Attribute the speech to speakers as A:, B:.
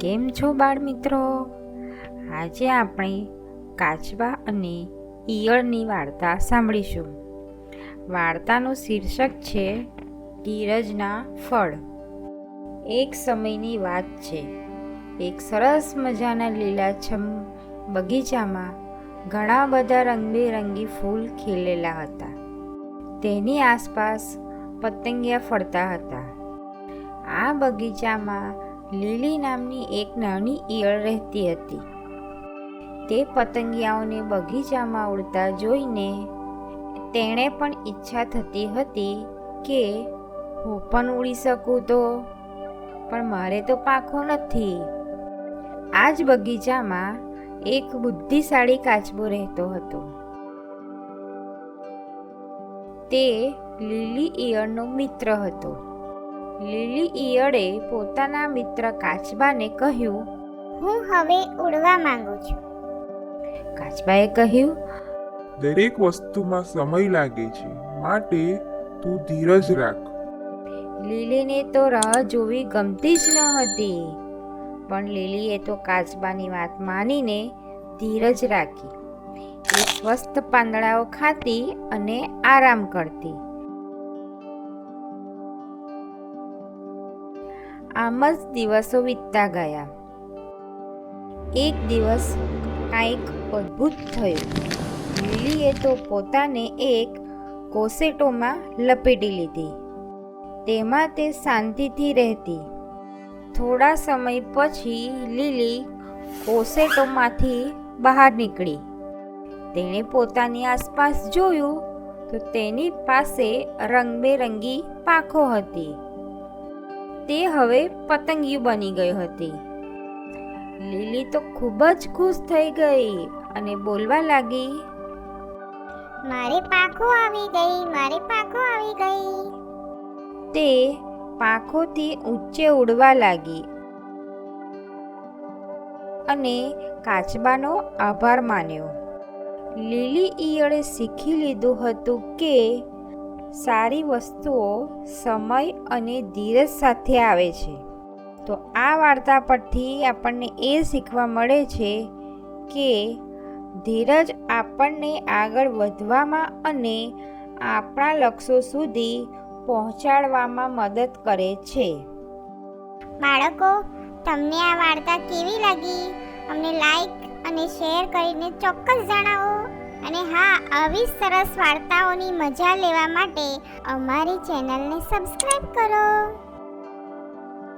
A: કેમ છો બાળ મિત્રો આજે આપણે કાચબા અને ઈયળની વાર્તા સાંભળીશું. વાર્તાનું શીર્ષક છે, ધીરજના ફળ. એક સમયની વાત છે. એક સરસ મજાના લીલાછમ બગીચામાં ઘણા બધા રંગબેરંગી ફૂલ ખીલેલા હતા. તેની આસપાસ પતંગિયા ફરતા હતા. આ બગીચામાં લીલી નામની એક નાની ઈયળ રહેતી હતી. તે પતંગિયાઓને બગીચામાં ઉડતા જોઈને તેણે પણ ઈચ્છા થતી હતી કે, હું પણ ઉડી શકું તો, પણ મારે તો પાંખો નથી. આ જ બગીચામાં એક બુદ્ધિશાળી કાચબો રહેતો હતો. તે લીલી ઈયળનો મિત્ર હતો. લીલી ઈયળે પોતાના મિત્ર કાચબાને કહ્યું
B: હું હવે ઉડવા માંગુ છું.
A: કાચબાએ કહ્યું
C: દરેક વસ્તુમાં સમય લાગે છે માટે તું ધીરજ રાખ.
A: લીલીને તો રાહ જોવી ગમતી જ ન હતી. પણ લીલીએ તો કાચબાની વાત માનીને ધીરજ રાખી. એ સ્વસ્થ પાંદડાઓ ખાતી અને આરામ કરતી. આમ જ દિવસો વીતતા ગયા. એક દિવસ કાંઈક અદ્ભુત થયું. લીલીએ તો પોતાને એક કોસેટોમાં લપેટી લીધી. તેમાં તે શાંતિથી રહેતી. થોડા સમય પછી લીલી કોસેટોમાંથી બહાર નીકળી. તેણે પોતાની આસપાસ જોયું તો તેની પાસે રંગબેરંગી પાંખો હતી. તે હવે પતંગિયું બની ગઈ હતી. લીલી તો ખૂબ જ ખુશ થઈ ગઈ અને બોલવા લાગી
B: મારી પાંખો આવી ગઈ મારી પાંખો આવી ગઈ.
A: તે પાંખોથી ઊંચે ઉડવા લાગી અને કાચબાનો આભાર માન્યો. લીલી ઈયળે શીખી લીધું હતું કે સારી વસ્તુઓ સમય અને ધીરજ સાથે આવે છે. તો આ વાર્તા પરથી આપણને એ શીખવા મળે છે કે ધીરજ આપણને આગળ વધવામાં અને આપણા લક્ષ્યો સુધી પહોંચાડવામાં મદદ કરે છે.
B: બાળકો, તમને આ વાર્તા કેવી લાગી? અમને લાઈક અને શેર કરીને ચોક્કસ જણાવો. અને હા, આવી સરસ વાર્તાઓની મજા લેવા માટે અમારી ચેનલને સબસ્ક્રાઈબ કરો.